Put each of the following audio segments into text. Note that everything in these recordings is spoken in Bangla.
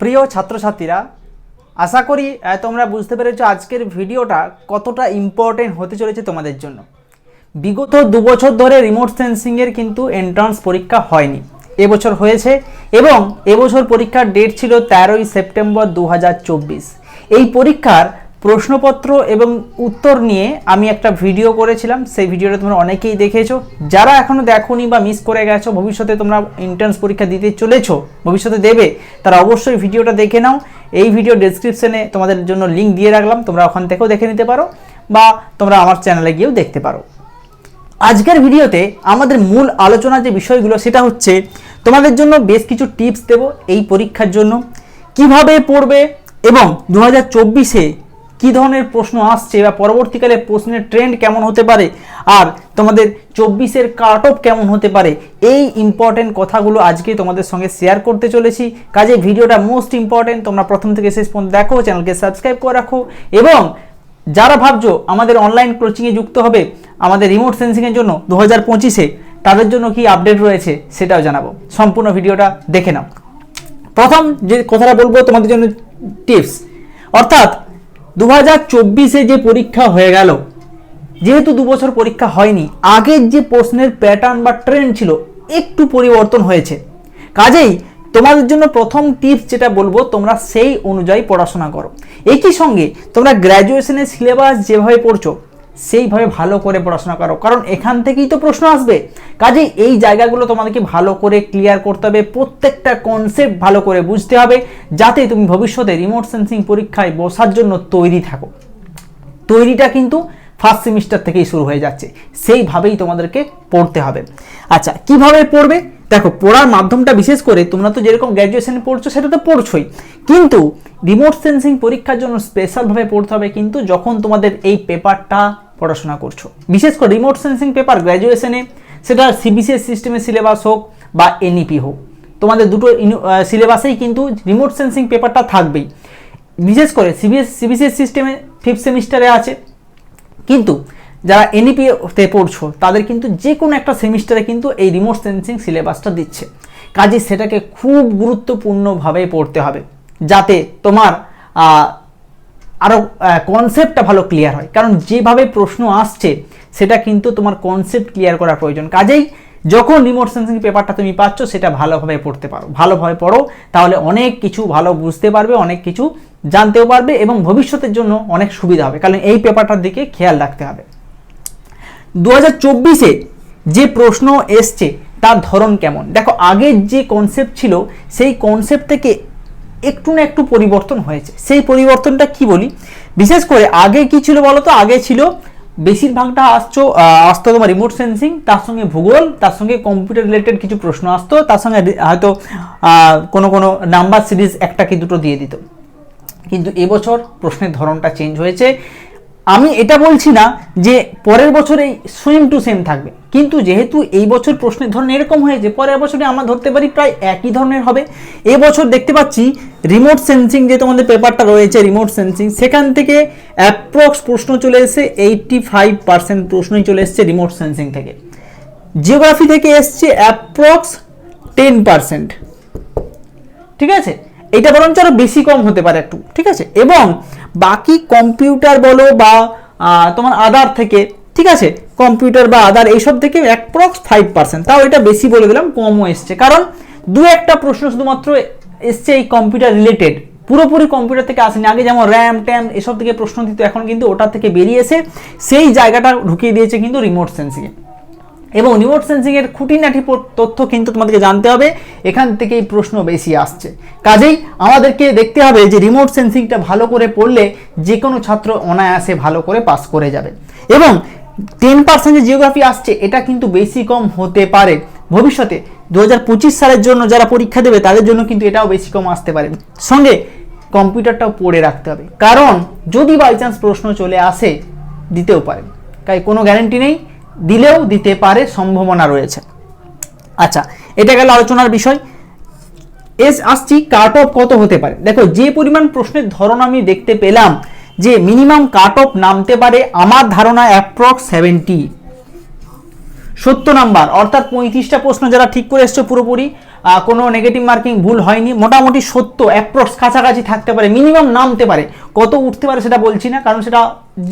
প্রিয় ছাত্রছাত্রীরা, আশা করি তোমরা বুঝতে পেরেছ আজকের ভিডিওটা কতটা ইম্পর্টেন্ট হতে চলেছে তোমাদের জন্য। বিগত দু বছর ধরে রিমোট সেন্সিংয়ের কিন্তু এন্ট্রান্স পরীক্ষা হয়নি। এবছর হয়েছে এবং এবছর পরীক্ষার ডেট ছিল তেরোই সেপ্টেম্বর দু হাজার চব্বিশ। এই পরীক্ষার প্রশ্নপত্র এবং উত্তর নিয়ে আমি একটা ভিডিও করেছিলাম। সেই ভিডিওটা তোমরা অনেকেই দেখেছ। যারা এখনও দেখোনি বা মিস করে গেছো, ভবিষ্যতে তোমরা এন্ট্রান্স পরীক্ষা দিতে চলেছো, ভবিষ্যতে দেবে, তারা অবশ্যই ভিডিওটা দেখে নাও। এই ভিডিও ডেসক্রিপশনে তোমাদের জন্য লিঙ্ক দিয়ে রাখলাম। তোমরা ওখান থেকেও দেখে নিতে পারো বা তোমরা আমার চ্যানেলে গিয়েও দেখতে পারো। আজকের ভিডিওতে আমাদের মূল আলোচনা যে বিষয়গুলো, সেটা হচ্ছে তোমাদের জন্য বেশ কিছু টিপস দেব এই পরীক্ষার জন্য। কীভাবে পড়বে এবং দু হাজার চব্বিশে কী ধরনের প্রশ্ন আসছে বা পরবর্তীকালে প্রশ্নের ট্রেন্ড কেমন হতে পারে? আর তোমাদের চব্বিশের কাট অফ কেমন হতে পারে? এই ইম্পর্টেন্ট কথাগুলো আজকে তোমাদের সঙ্গে শেয়ার করতে চলেছি। কাজে ভিডিওটা মোস্ট ইম্পর্টেন্ট তোমরা প্রথম থেকে শেষ পর্যন্ত দেখো চ্যানেলকে সাবস্ক্রাইব করে রাখো এবং যারা ভাবছ আমাদের অনলাইন কোচিংয়ে যুক্ত হবে আমাদের রিমোট সেন্সিংয়ের জন্য দু হাজার পঁচিশে, তাদের জন্য কি আপডেট রয়েছে সেটাও জানাব। সম্পূর্ণ ভিডিওটা দেখে নাও। প্রথম যে কথাটা বলব তোমাদের জন্য টিপস অর্থাৎ দু হাজার চব্বিশে যে পরীক্ষা হয়ে গেল, যেহেতু দু বছর পরীক্ষা হয়নি, আগের যে প্রশ্নের প্যাটার্ন বা ট্রেন্ড ছিল, একটু পরিবর্তন হয়েছে। কাজেই তোমাদের জন্য প্রথম টিপস যেটা বলব, তোমরা সেই অনুযায়ী পড়াশোনা করো। একই সঙ্গে তোমরা গ্র্যাজুয়েশনের সিলেবাস যেভাবে পড়ছো সেইভাবে ভালো করে পড়াশোনা করো। কারণ এখান থেকেই তো প্রশ্ন আসবে। কাজেই এই জায়গাগুলো তোমাদেরকে ভালো করে ক্লিয়ার করতে হবে, প্রত্যেকটা কনসেপ্ট ভালো করে বুঝতে হবে, যাতে তুমি ভবিষ্যতে রিমোট সেন্সিং পরীক্ষায় বসার জন্য তৈরি থাকো। তৈরিটা কিন্তু ফার্স্ট সেমিস্টার থেকেই শুরু হয়ে যাচ্ছে। সেইভাবেই তোমাদেরকে পড়তে হবে। আচ্ছা কীভাবে পড়বে? দেখো, পড়ার মাধ্যমটা বিশেষ করে তোমরা তো যেরকম গ্র্যাজুয়েশনে পড়ছো, সেটা তো পড়ছোই। কিন্তু রিমোট সেন্সিং পরীক্ষার জন্য স্পেশালভাবে পড়তে হবে। কিন্তু যখন তোমাদের এই পেপারটা পড়াশোনা করছ। বিশেষ করে রিমোট সেন্সিং পেপার গ্র্যাজুয়েশনে সেটা সিবিসিএস সিস্টেমের সিলেবাস হোক বা এনইপি হোক, তোমাদের দুটো সিলেবাসেই কিন্তু রিমোট সেন্সিং পেপারটা থাকবেই। বিশেষ করে সিবিএস সিবিসিএস সিস্টেমে ফিফথ সেমিস্টারে আছে, কিন্তু যারা এনইপি তে পড়ছো, তাদের কিন্তু যে কোনো একটা সেমিস্টারে কিন্তু এই রিমোট সেন্সিং সিলেবাসটা দিচ্ছে। কাজে সেটাকে খুব গুরুত্বপূর্ণভাবে পড়তে হবে, যাতে তোমার আরও কনসেপ্টটা ভালো ক্লিয়ার হয়। কারণ যেভাবে প্রশ্ন আসছে, সেটা কিন্তু তোমার কনসেপ্ট ক্লিয়ার করা প্রয়োজন। কাজেই যখন রিমোট সেন্সিং পেপারটা তুমি পাচ্ছ, সেটা ভালোভাবে পড়তে পারো। ভালোভাবে পড়ো, তাহলে অনেক কিছু ভালো বুঝতে পারবে, অনেক কিছু জানতেও পারবে এবং ভবিষ্যতের জন্য অনেক সুবিধা হবে। কারণ এই পেপারটার দিকে খেয়াল রাখতে হবে। দু হাজার চব্বিশে যে প্রশ্ন এসছে, তার ধরন কেমন? দেখো আগের যে কনসেপ্ট ছিল, সেই কনসেপ্ট থেকে একটু না একটু পরিবর্তন হয়েছে। সেই পরিবর্তনটা কি বলি? বিশেষ করে আগে কি ছিল বলতো? আগে ছিল বেশিরভাগটা আসছো আসতো তোমার রিমোট সেন্সিং তার সঙ্গে ভূগোল, তার সঙ্গে কম্পিউটার রিলেটেড কিছু প্রশ্ন আসতো, তার সঙ্গে হয়তো কোনো কোনো নাম্বার সিরিজ একটা কি দুটো দিয়ে দিত। কিন্তু এবছর প্রশ্নের ধরনটা চেঞ্জ হয়েছে। আমি এটা বলছি না যে পরের বছর এই সেম টু সেম থাকবে। কিন্তু যেহেতু এই বছর প্রশ্নের ধরন এরকম হয়েছে, পরের বছরে আমরা ধরতে পারি প্রায় একই ধরনের হবে। এবছর দেখতে পাচ্ছি রিমোট সেন্সিং যে তোমাদের পেপারটা রয়েছে রিমোট সেন্সিং সেখান থেকে অ্যাপ্রক্স প্রশ্ন চলে এসেছে এইটটি ফাইভ পার্সেন্ট প্রশ্নই চলে এসেছে রিমোট সেন্সিং থেকে। জিওগ্রাফি থেকে এসছে অ্যাপ্রক্স টেন পার্সেন্ট ঠিক আছে? এটা বরঞ্চ আরও বেশি কম হতে পারে একটু, ঠিক আছে? এবং বাকি কম্পিউটার বলো বা তোমার আদার থেকে, ঠিক আছে? কম্পিউটার বা আদার এইসব থেকে অ্যাপ্রক্স ফাইভ পার্সেন্ট তাও এটা বেশি বলে দিলাম, কমও এসছে। কারণ দু একটা প্রশ্ন শুধুমাত্র এসছে এই কম্পিউটার রিলেটেড পুরোপুরি কম্পিউটার থেকে আসেনি। আগে যেমন র্যাম ট্যাম এসব থেকে প্রশ্ন দিত এখন কিন্তু ওটা থেকে বেরিয়েছে সেই জায়গাটা ঢুকিয়ে দিয়েছে কিন্তু রিমোট সেন্সিংয়ে এবং রিমোট সেন্সিংয়ের খুঁটিনাটি তথ্য কিন্তু তোমাদেরকে জানতে হবে। এখান থেকেই প্রশ্ন বেশি আসছে। কাজেই আমাদেরকে দেখতে হবে যে রিমোট সেন্সিংটা ভালো করে পড়লে যে কোনো ছাত্র অনায়াসে ভালো করে পাস করে যাবে। এবং টেন পার্সেন্ট যে জিওগ্রাফি আসছে, এটা কিন্তু বেশি কম হতে পারে। ভবিষ্যতে দু হাজার পঁচিশ সালের জন্য যারা পরীক্ষা দেবে, তাদের জন্য কিন্তু এটাও বেশি কম আসতে পারে। সঙ্গে কম্পিউটারটাও পড়ে রাখতে হবে। কারণ যদি বাই চান্স প্রশ্ন চলে আসে, দিতেও পারে। তাই কোনো গ্যারেন্টি নেই। দিলেও দিতে পারে সম্ভাবনা রয়েছে। আচ্ছা এটা গেল আলোচনার বিষয়। এস আসছি কাট অফ কত হতে পারে? দেখো, যে পরিমাণ প্রশ্নের ধরন আমি দেখতে পেলাম, যে মিনিমাম কাট অফ নামতে পারে আমার ধারণা অ্যাপ্রক্স সেভেন্টি সত্তর নাম্বার, অর্থাৎ পঁয়ত্রিশটা প্রশ্ন যারা ঠিক করে এসছো পুরোপুরি কোনো নেগেটিভ মার্কিং ভুল হয়নি, মোটামুটি সত্য অ্যাপ্রক্স কাছাকাছি থাকতে পারে মিনিমাম নামতে পারে। কত উঠতে পারে সেটা বলছি না, কারণ সেটা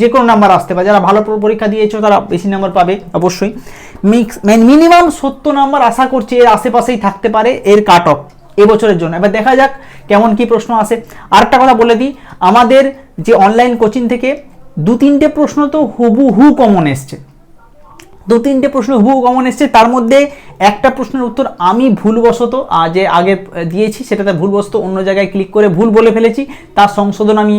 যে কোনো নাম্বার আসতে পারে। যারা ভালো পরীক্ষা দিয়েছ, তারা বেশি নাম্বার পাবে, অবশ্যই। মিক্স মিনিমাম সত্য নাম্বার আশা করছি এর আশেপাশেই থাকতে পারে, এর কাট অফ এবছরের জন্য। এবার দেখা যাক কেমন কি প্রশ্ন আসে। আরেকটা কথা বলে দিই, আমাদের যে অনলাইন কোচিং থেকে দু তিনটে প্রশ্ন তো হুবহু কমন এসছে। দু তিনটে প্রশ্ন হুবহু কমন এসছে। তার মধ্যে একটা প্রশ্নের উত্তর আমি ভুলবশত যে আগে দিয়েছি, সেটাতে ভুলবশত অন্য জায়গায় ক্লিক করে ভুল বলে ফেলেছি। তার সংশোধন আমি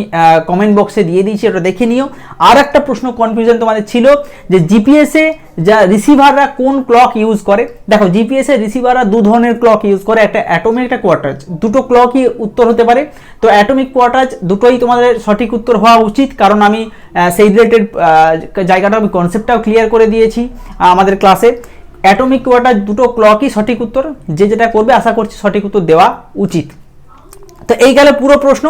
কমেন্ট বক্সে দিয়ে দিয়েছি, ওটা দেখে নিও। আর একটা প্রশ্ন কনফিউশন তোমাদের ছিল যে জিপিএসে যা রিসিভাররা কোন ক্লক ইউজ করে? দেখো জিপিএসে রিসিভাররা দু ধরনের ক্লক ইউজ করে, একটা অ্যাটমিক একটা কোয়ার্টাজ দুটো ক্লকই উত্তর হতে পারে। তো অ্যাটমিক কোয়ার্টাজ দুটোই তোমাদের সঠিক উত্তর হওয়া উচিত, কারণ আমি সেই রিলেটেড জায়গাটা আমি কনসেপ্টটাও ক্লিয়ার করে দিয়েছি আমাদের ক্লাসে অ্যাটমিক কোয়ার্টার দুটো ক্লকই সঠিক উত্তর। যে যেটা করবে, আশা করছি সঠিক উত্তর দেওয়া উচিত। তো এই গেল পুরো প্রশ্ন।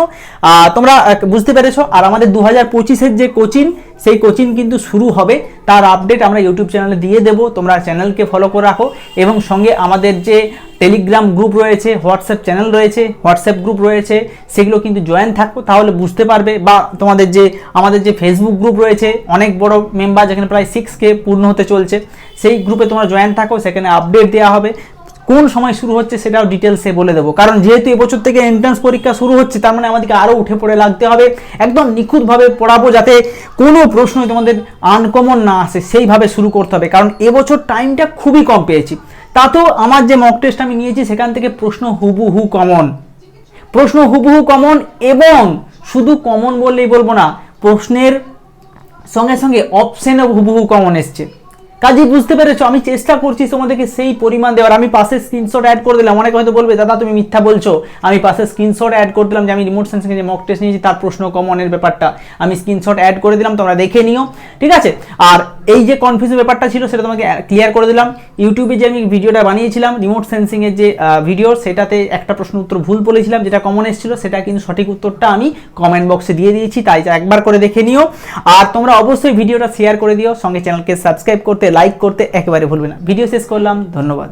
তোমরা বুঝতে পেরেছ। আর আমাদের দু হাজার পঁচিশের যে কোচিং সেই কোচিং কিন্তু শুরু হবে। তার আপডেট আমরা ইউটিউব চ্যানেলে দিয়ে দেবো। তোমরা চ্যানেলকে ফলো করে রাখো। এবং সঙ্গে আমাদের যে টেলিগ্রাম গ্রুপ রয়েছে, হোয়াটসঅ্যাপ চ্যানেল রয়েছে, হোয়াটসঅ্যাপ গ্রুপ রয়েছে, সেগুলো কিন্তু জয়েন থাকো। তাহলে বুঝতে পারবে বা তোমাদের যে, আমাদের যে ফেসবুক গ্রুপ রয়েছে, অনেক বড় মেম্বার যেখানে প্রায় সিক্স কে পূর্ণ হতে চলছে, সেই গ্রুপে তোমরা জয়েন থাকো। সেখানে আপডেট দেওয়া হবে। কোন সময় শুরু হচ্ছে সেটাও ডিটেলসে বলে দেবো। কারণ যেহেতু এবছর থেকে এন্ট্রান্স পরীক্ষা শুরু হচ্ছে, তার মানে আমাদেরকে আরও উঠে পড়ে লাগতে হবে। একদম নিখুঁতভাবে পড়াবো যাতে কোনো প্রশ্নই তোমাদের আনকমন না আসে, সেইভাবে শুরু করতে হবে। কারণ এবছর টাইমটা খুবই কম পেয়েছি। তাতেও আমার যে মক টেস্ট আমি নিয়েছি, সেখান থেকে প্রশ্ন হুবহু কমন প্রশ্ন হুবহু কমন এবং শুধু কমন বললেই বলব না, প্রশ্নের সঙ্গে সঙ্গে অপশনও হুবহু কমন এসছে। কাজে বুঝতে পেরেছ, আমি চেষ্টা করছি তোমাদেরকে সেই পরিমাণ দেওয়ার। আমি পাশে স্ক্রিনশট অ্যাড করে দিলাম। অনেকে হয়তো বলবে, দাদা, তুমি মিথ্যা বলছো। আমি পাশে স্ক্রিনশট অ্যাড করে দিলাম যে, আমি রিমোট সেন্সিং যে মক টেস্ট নিয়েছি, তার প্রশ্ন কমনের ব্যাপারটা। আমি স্ক্রিনশট অ্যাড করে দিলাম, তোমরা দেখে নিও। ঠিক আছে? আর এই যে কনফিউজন ব্যাপারটা ছিল, সেটা তোমাকে ক্লিয়ার করে দিলাম। ইউটিউবে যে আমি ভিডিওটা বানিয়েছিলাম রিমোট সেন্সিংয়ের যে ভিডিও সেটাতে একটা প্রশ্ন উত্তর ভুল বলেছিলাম, যেটা কমন এসেছিল, সেটা কিন্তু সঠিক উত্তরটা আমি কমেন্ট বক্সে দিয়ে দিয়েছি, তাই একবার করে দেখে নিও। আর তোমরা অবশ্যই ভিডিওটা শেয়ার করে দিও, সঙ্গে চ্যানেলকে সাবস্ক্রাইব করতে লাইক করতে, একেবারে ভুলবে না। ভিডিও শেষ করলাম, ধন্যবাদ।